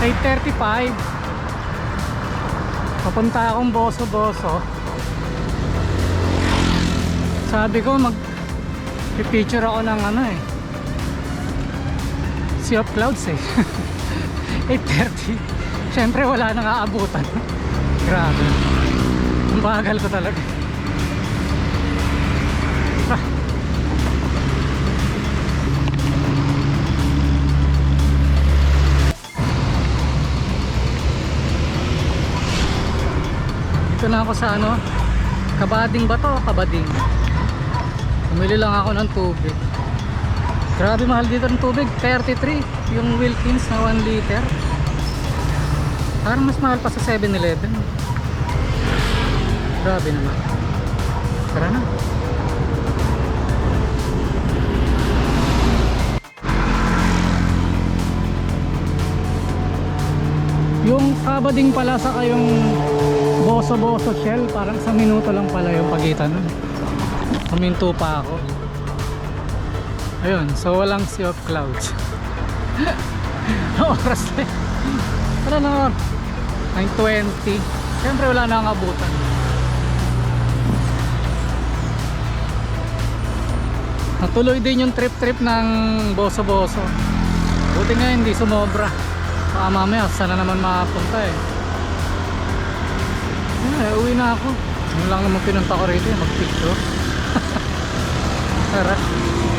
8.35 papunta akong boso boso sabi ko mag picture ako ng ano eh. Sea of Clouds eh. 8.30 syempre wala nang aabutan. Grabe. Ang bagal ko talaga. Ah. Na ako sa ano Kabading ba to kabading? Bumili lang ako ng tubig. Grabe mahal dito ng tubig. 33 Yung Wilkins na 1 liter. Parang mas mahal pa sa 7-Eleven Grabe naman. Tara na. Yung kabading pala sa kayong boso-boso shell Parang sa minuto lang pala yung pagitan Huminto pa ako. Ayun, so walang sea of clouds. Oras na. Wala na. Oras 9.20 Siyempre wala na ang abutan. Natuloy din yung trip-trip ng boso-boso. Buti nga hindi sumobra. Baka mamaya sana naman makapunta eh eh, uwi na ako. Yun lang naman pinunta ko rito eh, mag-picture. Tara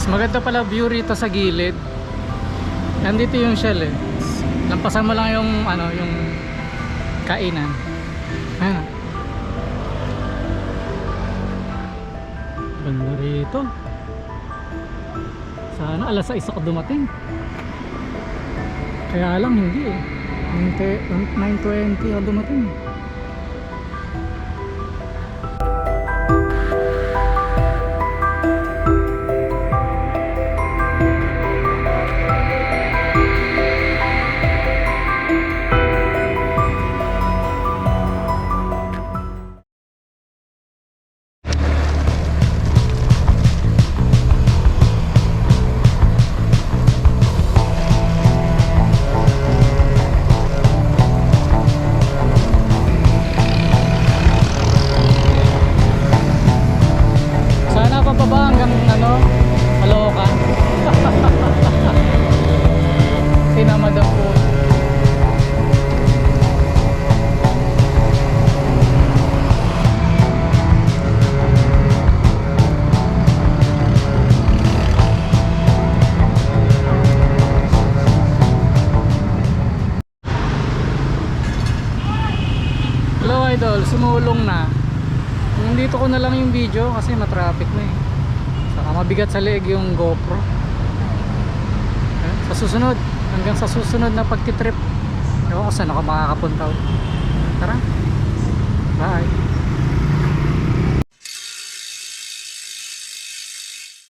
Mas maganda pala view rito sa gilid. Nandito yung shell eh. Lampasan mo lang yung ano, yung kainan. Ayan. Ganda rito. Sana alas 6 ako dumating. Kaya lang hindi eh. 9.20 ako dumating. Pababa hanggang ano, Caloocan. Tinamad ako. Hello idol, sumulong na. Nandito ko na lang yung video kasi matraffic na eh. Saka mabigat sa leeg yung GoPro. Eh, Sa susunod, hanggang sa susunod na pagtitrip. Ewan ko saan ako makakapunta. Tara. Bye.